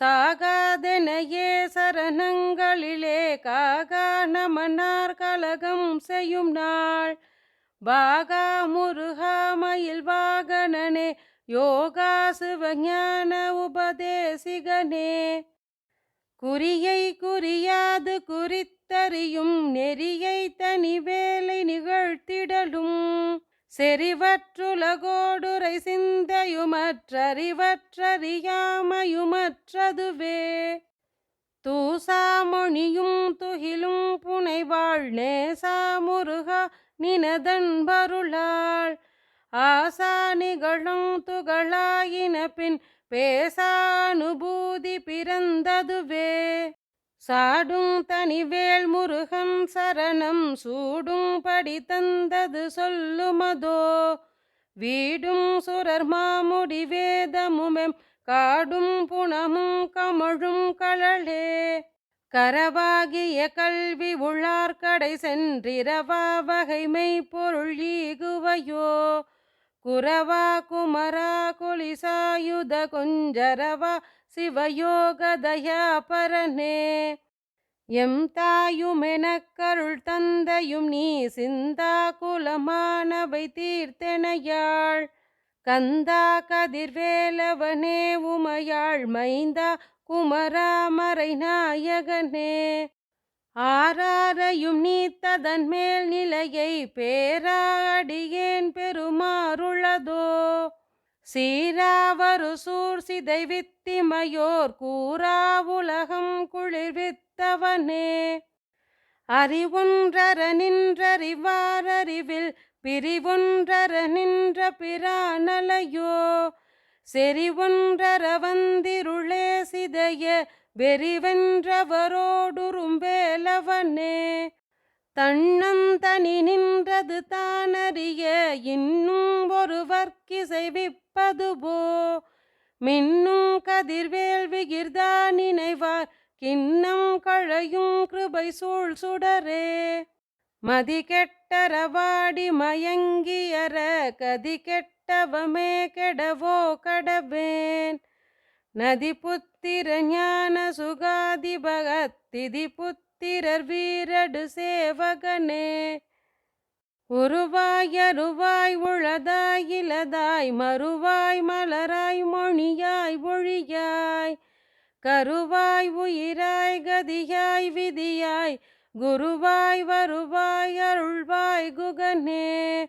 சாகாதெனையே சரணங்களிலே காகா நமனார் கலகம் செய்யும் நாள். பாகா முருகா மயில் வாகனனே யோகா சிவஞான உபதேசிகனே. குறியை குறியாது குறித்தறியும் நெறியை தனி வேலை நிகழ்த்திடலும். செறிவற்றுலகோடுரை சிந்தையுமற்றறிவற்றறியாமையுமற்றதுவே. தூசாமொழியும் துகிலும் புனைவாள் நேசாமுருகா நினதன்பருளாள். ஆசா நிகழும் துகளாயின பின் பேசானுபூதி பிறந்ததுவே. சாடும் தனிவேல் முருகன் சரணம் சூடும் படி தந்தது சொல்லுமதோ? வீடும் சுரர் மாமுடி வேதமுமெம் காடும் புணமும் கமழும் கழலே. கரவாகிய கல்வி உள்ளார்கடை சென்றிரவா வகைமை பொருள் ஈகுவையோ? குரவா குமரா குலிசாயுத குஞ்சரவா சிவயோகதயாபரனே எம் தாயுமெனக் கருள் தந்தையும் நீ சிந்தா குலமானவை தீர்த்தெனையாள். கந்தா கதிர்வேலவனே உமையாள் மைந்தா குமராமரை நாயகனே. ஆராரையும் நீத்ததன் மேல் நிலையை பேரா அடியேன் பெருமாறுளதோ. சீராவரு சூர் சிதை வித்திமையோர் கூறா உலகம் குளிர்வித்தவனே அறிவொன்றர நின்றறிவாரறிவில் பிரிவொன்றர நின்ற பிரானலையோ. செறிவொன்றர வந்திருளே சிதைய வெறிவென்றவரோடுரும்பேலவனே தன்னந்தனி நின்றது தானறிய இன்னும் ஒருவர்க்கிசைவிப்பதுபோ மின்னும் கதிர்வேல் விகிர்தா நினைவார் கிண்ணம் கழையும் கிருபை சூழ் சுடரே? மதி கெட்டரவாடி மயங்கியற கதி கெட்டவமே கெடவோ கடவேன்? நதிபுத்திர ஞான சுகாதி பகத்திதி புத்திரர் வீரடு சேவகனே உருவாய் அருவாய் உளதாய் இலதாய் மறுவாய் மலராய் மொழியாய் ஒழியாய். கருவாய் உயிராய் கதியாய் விதியாய் குருவாய் வருவாய் அருள்வாய் குகனே.